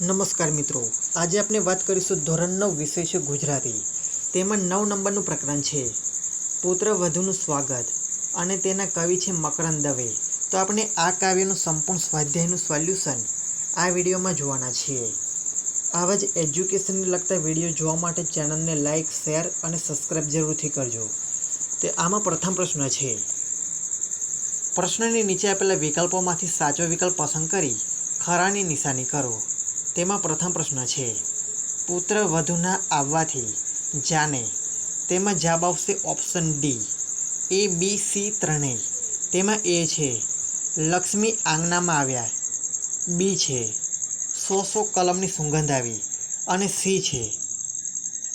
નમસ્કાર મિત્રો. આજે આપણે વાત કરીશું ધોરણ નવ વિષય છે ગુજરાતી. તેમાં નવ નંબરનું પ્રકરણ છે. પુત્ર વધુનું સ્વાગત અને તેના કવિ છે મકરંદ દવે. તો આપણે આ કાવ્યનું સંપૂર્ણ સ્વાધ્યાયનું સોલ્યુશન આ વિડીયોમાં જોવાના છીએ. આવા જ એજ્યુકેશનને લગતા વીડિયો જોવા માટે ચેનલને લાઇક શેર અને સબસ્ક્રાઇબ જરૂરથી કરજો. તે આમાં પ્રથમ પ્રશ્ન છે. પ્રશ્નની નીચે આપેલા વિકલ્પોમાંથી સાચો વિકલ્પ પસંદ કરી ખરાની નિશાની કરો. તેમાં પ્રથમ પ્રશ્ન છે, પુત્ર વધુના આવવાથી જાને તેમાં જવાબ આવશે option D A B C ત્રણેય. તેમાં એ છે, લક્ષ્મી આંગણામાં આવ્યા. બી છે, સો સો કલમની સુગંધ આવી. અને સી છે,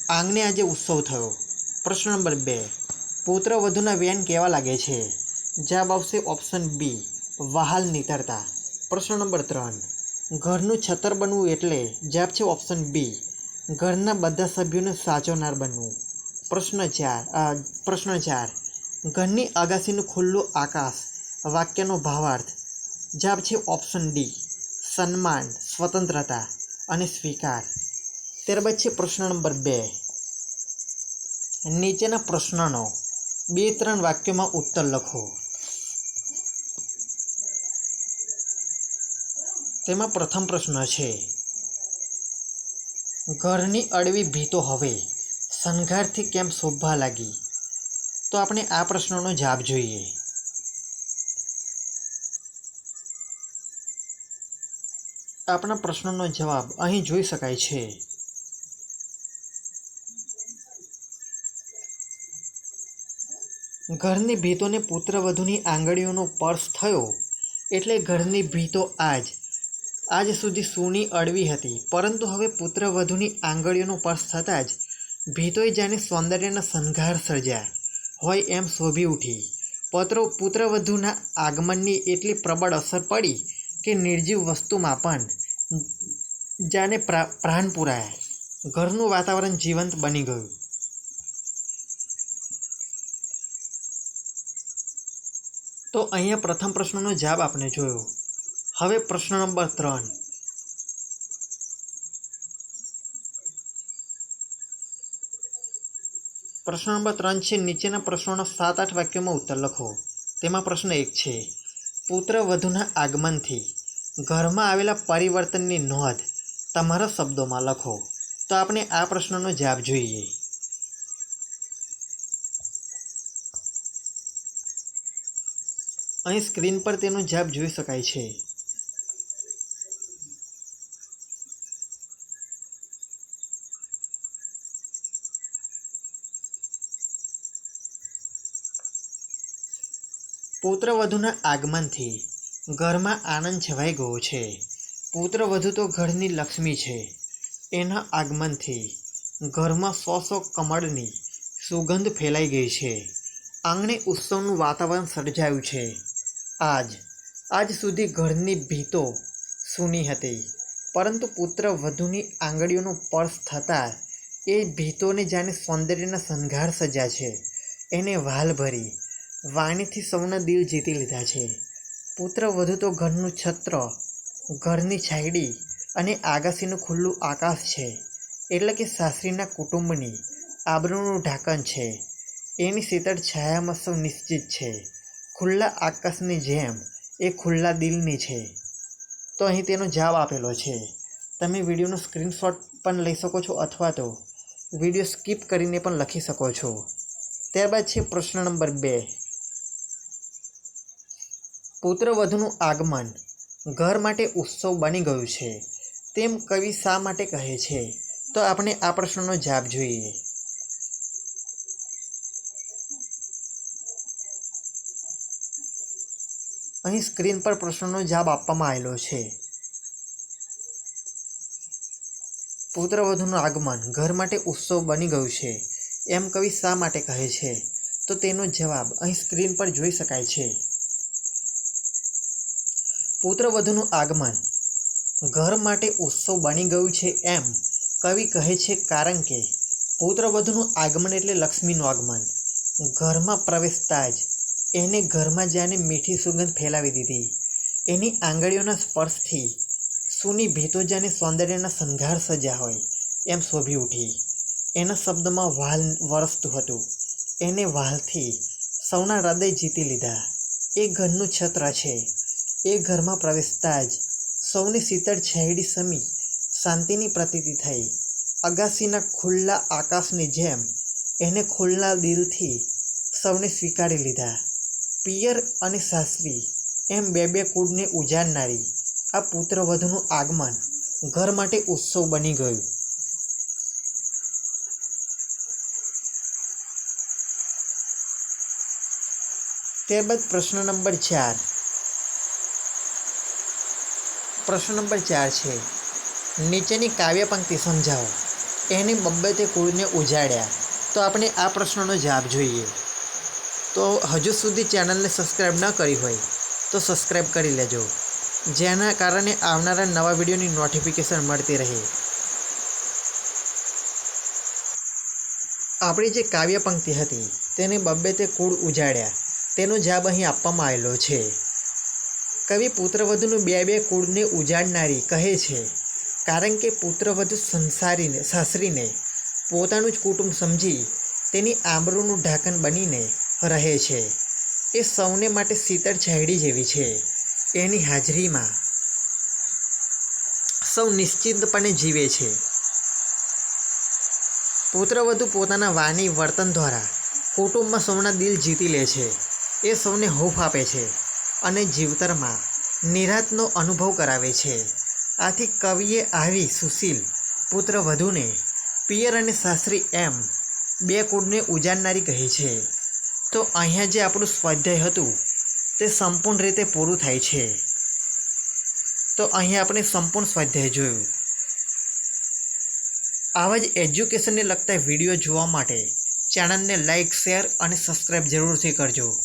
આંગણે આજે ઉત્સવ થયો. પ્રશ્ન નંબર બે, પુત્ર વધુના વેન કેવા લાગે છે? જવાબ આવશે ઓપ્શન બી વહાલ નીતરતા. પ્રશ્ન નંબર ત્રણ ઘરનું છતર બનવું એટલે જવાબ છે ઓપ્શન બી ઘરના બધા સભ્યોને સાચવનાર બનવું. પ્રશ્ન ચાર પ્રશ્ન ચાર. ઘરની અગાસીનું ખુલ્લું આકાશ, વાક્યનો ભાવાર્થ. જવાબ છે ઓપ્શન ડી સન્માન, સ્વતંત્રતા અને સ્વીકાર. ત્યારબાદ છે પ્રશ્ન નંબર બે. નીચેના પ્રશ્નનો બે, ત્રણ વાક્યોમાં ઉત્તર લખો. તેમાં પ્રથમ પ્રશ્ન છે, ઘરની અડવી ભીતો હવે, શણગારથી કેમ શોભા લાગી? તો આપણે આ પ્રશ્નનો જવાબ જોઈએ. આપણા પ્રશ્નનો જવાબ અહીં જોઈ શકાય છે. ઘરની ભીતોને પુત્રવધુની આંગળીઓનો સ્પર્શ થયો, એટલે ઘરની ભીતો આજ આજ સુધી સૂની અડવી હતી, પરંતુ હવે પુત્રવધુની આંગળીઓનો સ્પર્શ થતાં જ ભીતોઈ જાણે સૌંદર્યના સંઘાર સર્જ્યા, હોય એમ શોભી ઉઠી. પત્રો પુત્રવધુના આગમનની એટલી પ્રબળ અસર પડી કે નિર્જીવ વસ્તુમાં પણ જાને પ્રા, પ્રાણ પુરાયા. ઘરનું વાતાવરણ જીવંત બની ગયું. તો અહીંયા પ્રથમ પ્રશ્નનો જવાબ આપણે જોયો. હવે પ્રશ્ન નંબર ત્રણ. પ્રશ્ન નંબર ત્રણ છે, નીચેના પ્રશ્નોના સાત આઠ વાક્યોમાં ઉત્તર લખો. તેમાં પ્રશ્ન એક છે, પુત્ર વધુના આગમનથી ઘરમાં આવેલા પરિવર્તનની નોંધ તમારા શબ્દોમાં લખો. તો આપણે આ પ્રશ્નનો જવાબ જોઈએ. અહીં સ્ક્રીન પર તેનો જવાબ જોઈ શકાય છે. પુત્રવધુના આગમનથી ઘરમાં આનંદ છવાઈ ગયો છે. પુત્રવધુ તો ઘરની લક્ષ્મી છે. એના આગમનથી ઘરમાં સો સો કમળની સુગંધ ફેલાઈ ગઈ છે. આંગણે ઉત્સવનું વાતાવરણ સર્જાયું છે. આજ આજ સુધી ઘરની ભીતો સૂની હતી. પરંતુ પુત્ર વધુની આંગળીઓનો પર્શ થતાં એ ભીતોને જાણે સૌંદર્યના શણગાર સજા છે. એને વાલ ભરી વાણીથી સૌના દિલ જીતી લીધા છે. પુત્ર વધુ તો ઘરનું છત્ર, ઘરની છાયડી અને આગાસીનું ખુલ્લું આકાશ છે. એટલે કે સાસરીના કુટુંબની આબરૂનું ઢાંકણ છે. એની શીતળ છાયામાં સૌ નિશ્ચિત છે. ખુલ્લા આકાશની જેમ એ ખુલ્લા દિલની છે. તો અહીં તેનો જવાબ આપેલો છે. તમે વિડીયોનો સ્ક્રીનશોટ પણ લઈ શકો છો અથવા તો વીડિયો સ્કીપ કરીને પણ લખી શકો છો. ત્યારબાદ છે પ્રશ્ન નંબર બે. પુત્રવધુનું આગમન ઘર માટે ઉત્સવ બની ગયું છે. તેમ કવિ શા માટે કહે છે? તો આપણે આ પ્રશ્નનો જવાબ જોઈએ. અહીં સ્ક્રીન પર પ્રશ્નનો જવાબ આપવામાં આવેલો છે. પુત્રવધુનું આગમન ઘર માટે ઉત્સવ બની ગયું છે. એમ કવિ શા માટે કહે છે? તો તેનો જવાબ અહીં સ્ક્રીન પર જોઈ શકાય છે. પુત્રવધુનું આગમન. ઘર માટે ઉત્સવ બની ગયું છે એમ કવિ કહે છે કારણ કે પુત્રવધુનું આગમન એટલે લક્ષ્મીનું આગમન. ઘરમાં પ્રવેશતા જ એને ઘરમાં જાને મીઠી સુગંધ ફેલાવી દીધી. એની આંગળીઓના સ્પર્શથી સુની ભીતો જાને સૌંદર્યના શણગાર સજ્યા હોય એમ શોભી ઉઠી. એના શબ્દમાં વાલ વરસતું હતું. એને વાલથી સૌના હૃદય જીતી લીધા. એ ઘરનું છત્ર છે. એ ઘરમાં પ્રવેશતા જ સૌની શીતળ છેડી સમી શાંતિની પ્રતીતિ થઈ. અગાસીના ખુલ્લા આકાશની જેમ એને ખુલ્લા દિલથી સૌને સ્વીકારી લીધા. પિયર અને સાસરી એમ બે બે કુળને ઉજાડનારી આ પુત્રવધુનું આગમન ઘર માટે ઉત્સવ બની ગયું. ત્યારબાદ પ્રશ્ન નંબર ચાર. પ્રશ્ન નંબર ચાર છે. નીચેની કાવ્ય પંક્તિ સમજાવો. એની બબ્બતે તે કુળને ઉજાડ્યા. તો આપણે આ પ્રશ્નનો જવાબ જોઈએ. તો હજુ સુધી ચેનલને સબસ્ક્રાઈબ ન કરી હોય, તો સબસ્ક્રાઈબ કરી લેજો. જેના કારણે આવનારા નવા વિડીયોની નોટિફિકેશન મળતી રહે. આપણી જે કાવ્ય પંક્તિ હતી, તેને બબ્બે તે કુળ ઉજાડ્યા. તેનો જવાબ અહીં આપવામાં આવેલો છે. કવિ પુત્રવધુનું બે બે કુળને ઉજાડનારી કહે છે, કારણ કે પુત્રવધુ સંસારીને, સાસરીને પોતાનું જ કુટુંબ સમજી તેની આંબરૂનું ઢાંકણ બનીને રહે છે. એ સૌને માટે શીતળ છાયડી જેવી છે. એની હાજરીમાં સૌ નિશ્ચિંતપણે જીવે છે. પુત્રવધુ પોતાના વાની વર્તન દ્વારા કુટુંબમાં સૌના દિલ જીતી લે છે. એ સૌને હૂફ આપે છે. અને જીવતરમાં નિરાતનો અનુભવ કરાવે છે. આથી કવિએ આવી સુશીલ પુત્રવધુને પિયર અને સાસરી એમ બે કુળને ઉજાડનારી કહે છે. તો અહીંયા જે આપણું સ્વાધ્યાય હતું તે સંપૂર્ણ રીતે પૂરું થાય છે. તો અહીંયા આપણે સંપૂર્ણ સ્વાધ્યાય જોયું. આવા જ એજ્યુકેશનને લગતા વીડિયો જોવા માટે ચેનલને લાઇક શેર અને સબસ્ક્રાઈબ જરૂરથી કરજો.